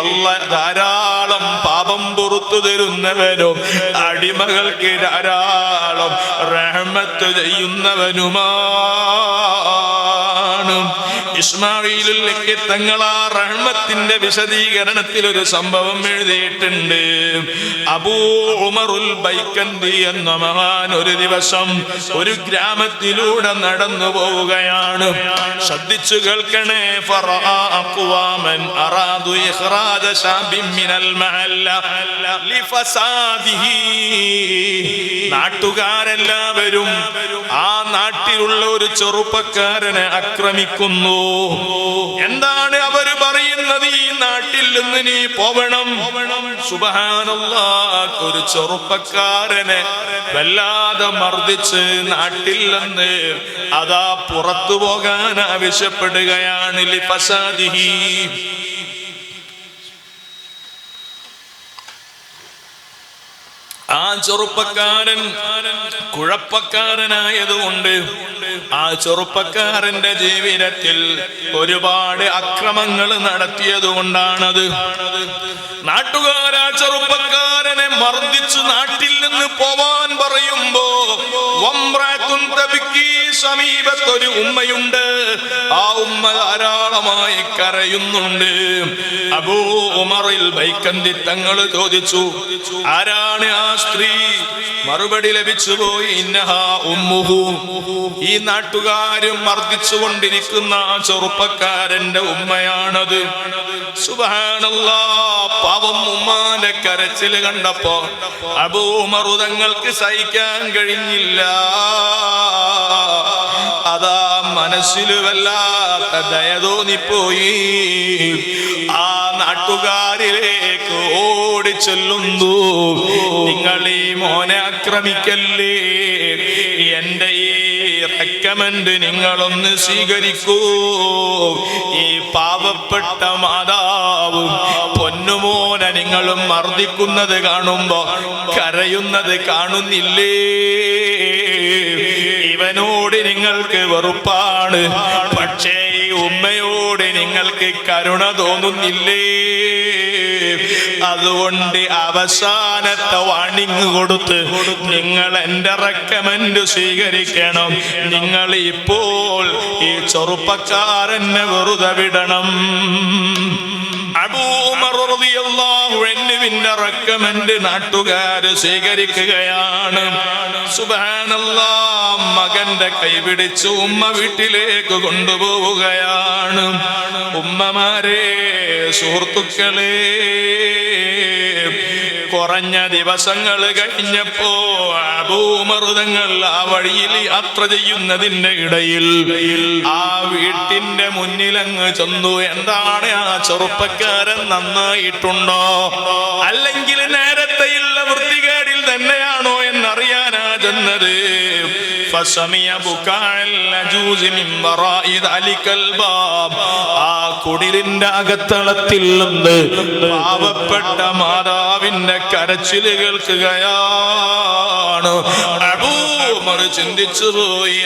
അല്ല ധാരാളം പാപം പുറത്തു തരുന്നവനും അടിമകൾക്ക് ധാരാളം റഹ്മത്ത് ചെയ്യുന്നവനുമാണ്. ഇസ്മായിലുള്ളക്ക് തങ്ങളാ റഹ്മത്തിന്റെ വിശദീകരണത്തിൽ ഒരു സംഭവം എഴുതിയിട്ടുണ്ട്. അബൂ ഉമറുൽ ബൈക്കന്തി എന്ന മഹാൻ ഒരു ദിവസം ഒരു ഗ്രാമത്തിലൂടെ നടന്നു പോവുകയാണ്. ശ്രദ്ധിച്ചു കേൾക്കണേ നാട്ടുകാരെല്ലാവരും ആ നാട്ടിലുള്ള ഒരു ചെറുപ്പക്കാരനെ ആക്രമിക്കുന്നു. എന്താണ് അവർ പറയുന്നത് ഈ നാട്ടിൽ നിന്ന് നീ പോവണം? ഒരു ചെറുപ്പക്കാരനെ വല്ലാതെ മർദ്ദിച്ച് നാട്ടിൽ നിന്ന് അതാ പുറത്തു പോകാൻ ആവശ്യപ്പെടുകയാണ് ലിഫസാദിഹി. ആ ചെറുപ്പക്കാരൻ കുഴപ്പക്കാരനായതുകൊണ്ട് ആ ചെറുപ്പക്കാരന്റെ ജീവിതത്തിൽ ഒരുപാട് അക്രമങ്ങൾ നടത്തിയത് കൊണ്ടാണത് നാട്ടുകാർ ആ ചെറുപ്പക്കാരനെ മർദ്ദിച്ചു നാട്ടിൽ നിന്ന് പോവാൻ സമീപത്തൊരു ഉമ്മയുണ്ട്. ആ ഉമ്മ ധാരാളമായി കരയുന്നുണ്ട്. അബൂ ഉമറിൽ ബൈക്കന്തി തങ്ങൾ ചോദിച്ചു ആരാണ് ആ സ്ത്രീ? മറുപടി ലഭിച്ചു പോയി ഇന്നഹാ ഉമ്മുഹു. ഈ നാട്ടുകാരും മർദ്ദിച്ചു കൊണ്ടിരിക്കുന്ന ആ ചെറുപ്പക്കാരന്റെ ഉമ്മയാണത്. സുബഹാനല്ലാ പാവം ഉമ്മാന്റെ കരച്ചിൽ കണ്ടപ്പോ അബൂമറുതങ്ങൾക്ക് സഹിക്കാൻ കഴിഞ്ഞില്ല. അതാ മനസ്സിൽ വല്ലാത്ത ദയ തോന്നിപ്പോയി. ആ നാട്ടുകാരിലേക്ക് ഓടി ചെല്ലുന്നു. നിങ്ങൾ ഈ മോനെ ആക്രമിക്കല്ലേ? എന്റെ ഈ റെക്കമെന്റ് നിങ്ങളൊന്ന് സ്വീകരിക്കൂ. ഈ പാവപ്പെട്ട മാതാവും പൊന്നുമോനെ നിങ്ങളും മർദ്ദിക്കുന്നത് കാണുമ്പോ കരയുന്നത് കാണുന്നില്ലേ? ഇവനോട് നിങ്ങൾക്ക് വെറുപ്പാണ്. പക്ഷേ ഈ ഉമ്മയോട് നിങ്ങൾക്ക് കരുണ തോന്നുന്നില്ലേ? അതുകൊണ്ട് അവസാനത്തെ വാണിങ് കൊടുത്ത് നിങ്ങൾ എന്റെ റെക്കമെൻഡ് സ്വീകരിക്കണം. നിങ്ങൾ ഇപ്പോൾ ഈ ചെറുപ്പക്കാരനെ വെറുതെ വിടണം. അബൂമറിന്റെ റെക്കമെന്റ് നാട്ടുകാര് സ്വീകരിക്കുകയാണ്. സുബാനല്ലാ മകന്റെ കൈപിടിച്ച് ഉമ്മ വീട്ടിലേക്ക് കൊണ്ടുപോവുകയാണ്. ഉമ്മമാരെ സുഹൃത്തുക്കളെ കുറഞ്ഞ ദിവസങ്ങൾ കഴിഞ്ഞപ്പോ അബൂമൃതങ്ങൾ ആ വഴിയിൽ യാത്ര ചെയ്യുന്നതിന്റെ ഇടയിൽ ആ വീട്ടിന്റെ മുന്നിലങ്ങ് ചെന്നു. എന്താണ് ആ ചെറുപ്പക്കാരൻ നന്നായിട്ടുണ്ടോ? അല്ലെങ്കിൽ നേരത്തെയുള്ള വൃത്തികേടിൽ തന്നെയാണോ എന്നറിയാനാ ചെന്നത് فسمع بكاء العجوز من وراء ذلك الباب ആ കുടിലിന്റെ അകത്തളത്തിൽ നിന്ന് പാവപ്പെട്ട മാതാവിന്റെ കരച്ചില് കേൾക്കുകയാണ് അബൂമർ ചിന്തിച്ചു പോയി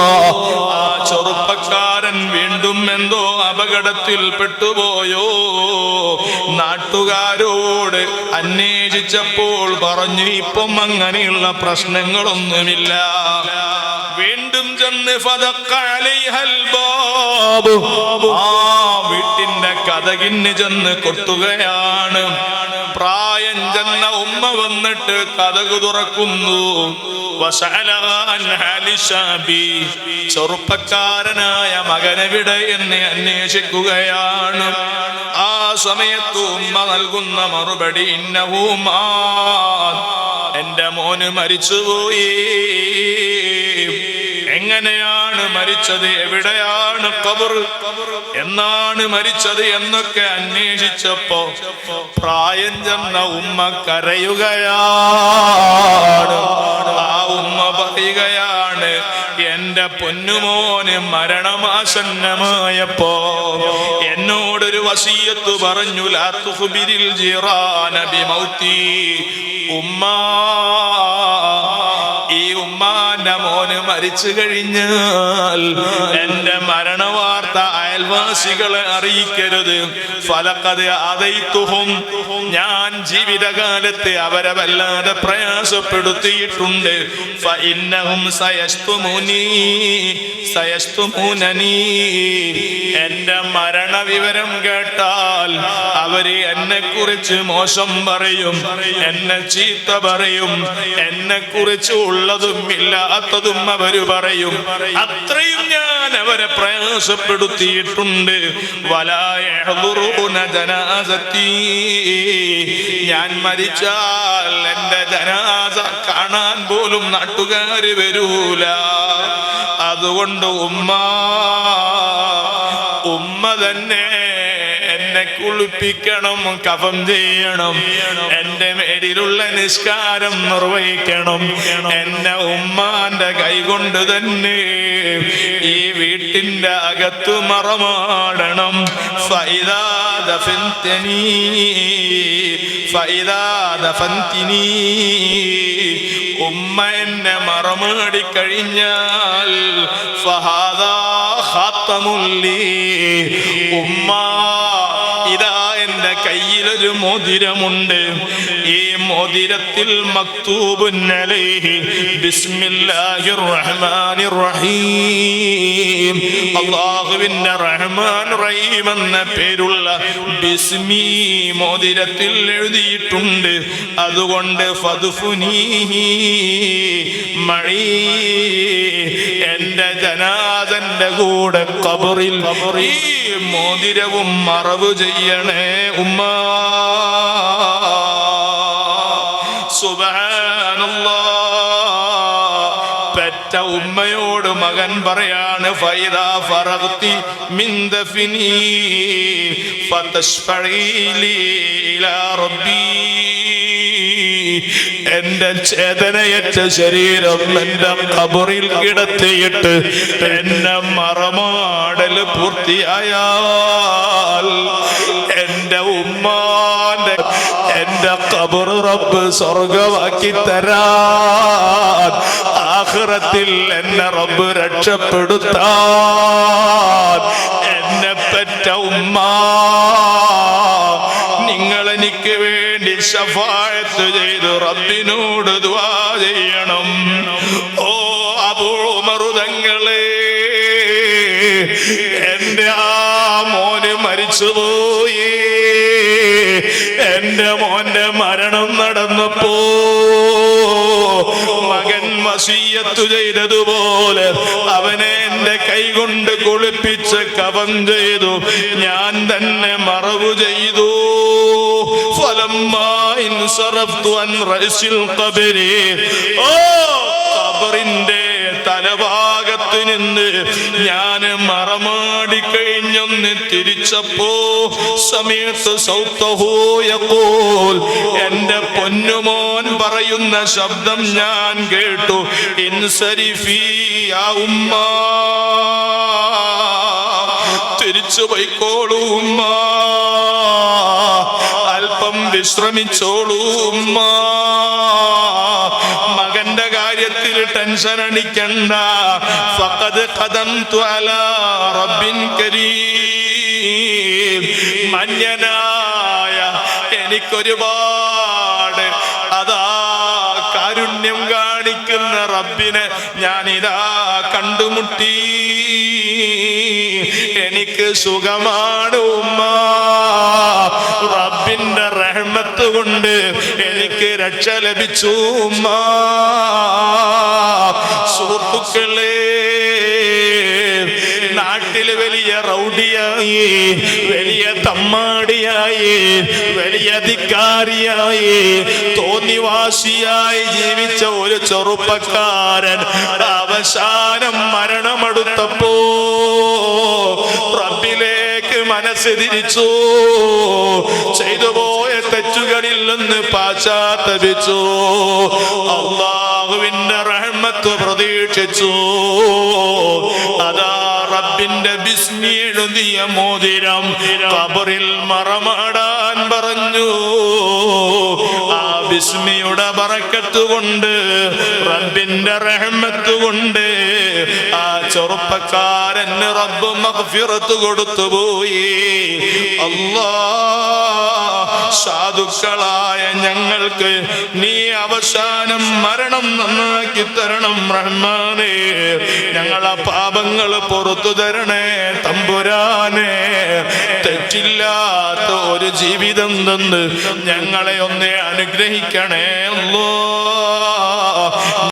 ആ ചെറുപ്പക്കാരൻ വീണ്ടും എന്തോ അപകടത്തിൽ പെട്ടുപോയോ? നാട്ടുകാരോട് അന്വേഷിച്ചപ്പോൾ പറഞ്ഞു ഇപ്പം അങ്ങനെയുള്ള പ്രശ്നങ്ങളൊന്നുമില്ല. വീണ്ടും ചെന്ന്. ആ വീട്ടിന്റെ കഥകിന് ചെന്ന് കൊട്ടുകയാണ് പ്രായം ചെന്ന ഉമ്മ വന്നിട്ട് കഥകു തുറക്കുന്നു. ചെറുപ്പക്കാരനായ മകനെവിടെ എന്നെ അന്വേഷിക്കുകയാണ്. ആ സമയത്ത് ഉമ്മ നൽകുന്ന മറുപടി ഇന്നവുമാ എന്റെ മോന് മരിച്ചുപോയി. എങ്ങനെയാണ് മരിച്ചത്? എവിടെയാണ് കബർ എന്നാണ് മരിച്ചത് എന്നൊക്കെ അന്വേഷിച്ചപ്പോ പ്രായം ചെന്ന ഉമ്മ കരയുകയാണ്. ആ ഉമ്മ പറയുകയാണ് എന്റെ പൊന്നുമോന് മരണമാസന്നമായപ്പോ എന്നോടൊരു വസീയത്ത് പറഞ്ഞു ലാത്തുഹുബിരിൽ ജിറാന മൗത്തി ഉമ്മ മോന് മരിച്ചു കഴിഞ്ഞാൽ എന്റെ മരണവാർത്ത അയൽവാസികളെ അറിയിക്കരുത്. ഫലക്കത് അതയിത്തുഹും. ഞാൻ ജീവിതകാലത്തെ അവരെ വല്ലാതെ പ്രയാസപ്പെടുത്തിയിട്ടുണ്ട് എന്റെ മരണ വിവരം കേട്ടാൽ അവർ എന്നെ കുറിച്ച് മോശം പറയും എന്നെ ചീത്ത പറയും എന്നെ കുറിച്ച് ഉള്ളതും ഇല്ലാത്തതും അവർ പറയും. അത്രയും ഞാൻ അവരെ പ്രയാസപ്പെടുത്തിയിട്ടുണ്ട്. ജനാസത്തി. ഞാൻ മരിച്ചാൽ എന്റെ ജനാസ കാണാൻ പോലും നാട്ടുകാര് വരൂല. അതുകൊണ്ട് ഉമ്മ ഉമ്മ തന്നെ എന്നെ കുളിപ്പിക്കണം കഫം ചെയ്യണം എന്റെ മേലിലുള്ള നിസ്കാരം നിർവഹിക്കണം എന്നെ ഉമ്മാന്റെ കൈകൊണ്ട് തന്നെ ഈ വീട്ടിന്റെ അകത്ത് മറമാടണം. ഫൈദാ ദഫൻതനീ ഫൈദാ ദഫൻതിനീ ഉമ്മ എന്നെ മറമാടി കഴിഞ്ഞാൽ ഫഹാദാ ഖാത്തമുല്ലി ഉമ്മ കയ്യിലൊരു മോതിരമുണ്ട്. ഈ മോതിരത്തിൽ മക്തൂബുൻ അലൈഹി. ബിസ്മില്ലാഹിർ റഹ്മാനിർ റഹീം അല്ലാഹുവിന്റെ റഹ്മാൻ റഹീം എന്ന പേരുള്ള ബിസ്മി മോതിരത്തിൽ എഴുതിയിട്ടുണ്ട്. അതുകൊണ്ട് ഫദ്ഫുനീഹി മഴീ. എന്റെ ജനാദന്റെ കൂടെ കബറിൽ ഈ മോതിരവും മറവ് ചെയ്യണേ ഉമ്മ. പെറ്റ ഉമ്മയോട് മകൻ പറയാണ് എന്റെ ചേതനയറ്റ ശരീരം എന്റെ കബറിൽ കിടത്തിയിട്ട് എന്നെ മറമാടൽ പൂർത്തിയായാൽ എന്റെ ഉമ്മാന്റെ എന്റെ കബർ റബ്ബ് സ്വർഗമാക്കി തരാൻ. ആഖിറത്തിൽ എന്നെ റബ്ബ് രക്ഷപ്പെടുത്താൻ. എന്നെ പെറ്റ ഉമ്മ നിങ്ങൾ എനിക്ക് വേണ്ടി ശഫായത്ത് ചെയ്തു റബ്ബിനോട് ദുആ എന്റെ മോന്റെ മരണം നടന്നപ്പോ മകൻ മസീയത്തു ചെയ്തതുപോലെ അവനെ എന്റെ കൈകൊണ്ട് കുളിപ്പിച്ച് കവം ചെയ്തു. ഞാൻ തന്നെ മറവു ചെയ്തു. ഫലം ഓ നിന്ന് ഞാൻ മറമാടി കഴിഞ്ഞൊന്ന് തിരിച്ചപ്പോ സമയത്ത് സൗത്തഹോയപ്പോൾ എന്റെ പൊന്നുമോൻ പറയുന്ന ശബ്ദം ഞാൻ കേട്ടു ഇൻസരിഫി ആ ഉമ്മ. തിരിച്ചു പോയിക്കോളൂ അല്പം വിശ്രമിച്ചോളൂ ഉമ്മ. മകന്റെ കാര്യത്തിൽ ടെൻഷൻ അടിക്കണ്ട. ഫഖദ് ഖദംതു അലാ റബ്ബിൻ കരീം. മന്യനായ എനിക്കൊരുപാട് അതാ കാരുണ്യം കാണിക്കുന്ന റബ്ബിനെ ഞാനിതാ കണ്ടുമുട്ടി. എനിക്ക് സുഖമാണ് ഉമ്മ. റബ്ബിന്റെ റഹ്മത്ത് കൊണ്ട് എനിക്ക് രക്ഷ ലഭിച്ചു ഉമ്മ. സുഹൃത്തുക്കളെ നാട്ടിൽ വലിയ റൗഡിയായി വലിയ തമ്മാടിയായി വലിയ അധികാരിയായി തോന്നിവാസിയായി ജീവിച്ച ഒരു ചെറുപ്പക്കാരൻ അവസാനം മരണമെടുത്തപ്പോ റബ്ബിലേക്ക് മനസ്സ് തിരിച്ചു. ചെയ്തു പോയ തെറ്റുകളിൽ നിന്ന് പാശ്ചാത്തപിച്ചു. അള്ളാഹുവിന്റെ റഹ്മത്ത് പ്രതീക്ഷിച്ചു. അതാ റബ്ബിന്റെ ബിസ്മി എഴുതിയ മോതിരം കബറിൽ മറമാടാൻ പറഞ്ഞു. ബിസ്മിയുടെ പറക്കത്ത് കൊണ്ട് റബ്ബിന്റെ റഹ്മത്ത് കൊണ്ട് ആ ചെറുപ്പക്കാരന് റബ്ബ് മഗ്ഫിറത്ത് കൊടുത്തു പോയി. അല്ലാ സാധുക്കളായ ഞങ്ങൾക്ക് നീ അവസാനം മരണം നന്നാക്കി തരണം റഹ്മാനേ. ഞങ്ങളെ പാപങ്ങൾ പുറത്തു തരണേ തമ്പുരാനെ. തെറ്റില്ലാത്ത ഒരു ജീവിതം തന്ന് ഞങ്ങളെ ഒന്നേ അനുഗ്രഹിക്കണേ അല്ലോ.